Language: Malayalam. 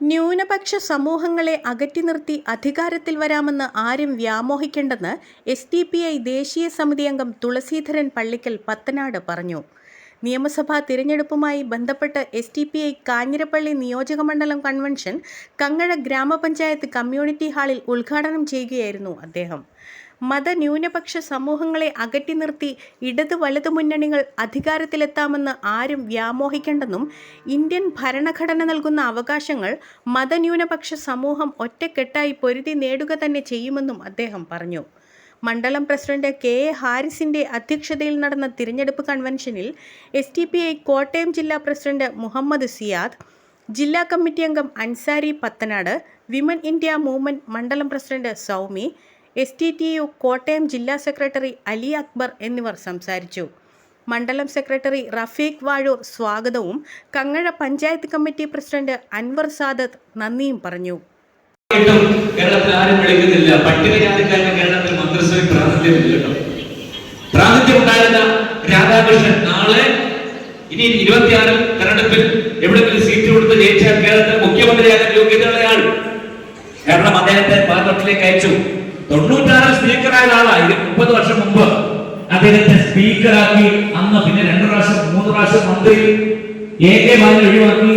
ന്യൂനപക്ഷ സമൂഹങ്ങളെ അകറ്റി നിർത്തി അധികാരത്തിൽ വരാമെന്ന് ആരും വ്യാമോഹിക്കേണ്ടെന്ന് എസ് ഡി പി ഐ ദേശീയ സമിതി അംഗം തുളസീധരൻ പള്ളിക്കൽ പത്തനാട് പറഞ്ഞു. നിയമസഭാ തിരഞ്ഞെടുപ്പുമായി ബന്ധപ്പെട്ട് S T P I Kanjirappally നിയോജകമണ്ഡലം കൺവെൻഷൻ കങ്ങഴ ഗ്രാമപഞ്ചായത്ത് കമ്മ്യൂണിറ്റി ഹാളിൽ ഉദ്ഘാടനം ചെയ്യുകയായിരുന്നു അദ്ദേഹം. മതന്യൂനപക്ഷ സമൂഹങ്ങളെ അകറ്റി നിർത്തി ഇടത് വലതു മുന്നണികൾ അധികാരത്തിലെത്താമെന്ന് ആരും വ്യാമോഹിക്കേണ്ടെന്നും ഇന്ത്യൻ ഭരണഘടന നൽകുന്ന അവകാശങ്ങൾ മതന്യൂനപക്ഷ സമൂഹം ഒറ്റക്കെട്ടായി പൊരുതി നേടുക തന്നെ ചെയ്യുമെന്നും അദ്ദേഹം പറഞ്ഞു. മണ്ഡലം പ്രസിഡന്റ് കെ എ ഹാരിസിന്റെ അധ്യക്ഷതയിൽ നടന്ന തിരഞ്ഞെടുപ്പ് കൺവെൻഷനിൽ S T P I Kottayam ജില്ലാ പ്രസിഡന്റ് മുഹമ്മദ് സിയാദ് ജില്ലാ കമ്മിറ്റി അംഗം Ansari Pathanad women India movement മണ്ഡലം president Saumi S T T U Kottayam ജില്ലാ സെക്രട്ടറി അലി അക്ബർ എന്നിവർ സംസാരിച്ചു. മണ്ഡലം സെക്രട്ടറി റഫീഖ് വാഴൂർ സ്വാഗതവും കങ്ങഴ പഞ്ചായത്ത് കമ്മിറ്റി പ്രസിഡന്റ് അൻവർ സാദത്ത് നന്ദിയും പറഞ്ഞു. കേരളത്തിൽ ആരും വിളിക്കുന്നില്ല. കേരളത്തിൽ പ്രാതിനിധ്യമില്ല കേട്ടോ. പ്രാതിനിധ്യം ഉണ്ടായിരുന്ന രാധാകൃഷ്ണൻ നാളെ ഇനി ഇരുപത്തിയാറിൽ തെരഞ്ഞെടുപ്പിൽ എവിടെങ്കിലും സീറ്റ് കൊടുത്ത് ജയിച്ചാൽ കേരളത്തിൽ മുഖ്യമന്ത്രിയാകാൻ യോഗ്യതയുള്ള ആൾ കാരണം അദ്ദേഹത്തെ പാർലമെന്റിലേക്ക് അയച്ചു. തൊണ്ണൂറ്റാറിൽ സ്പീക്കറായ ആളാണ് ഇത് മുപ്പത് വർഷം മുമ്പ് അദ്ദേഹത്തെ സ്പീക്കറാക്കി. അന്ന് പിന്നെ രണ്ടു പ്രാവശ്യം മൂന്ന് പ്രാവശ്യം മന്ത്രി എ കെ ബാലൻ ഒഴിവാക്കി.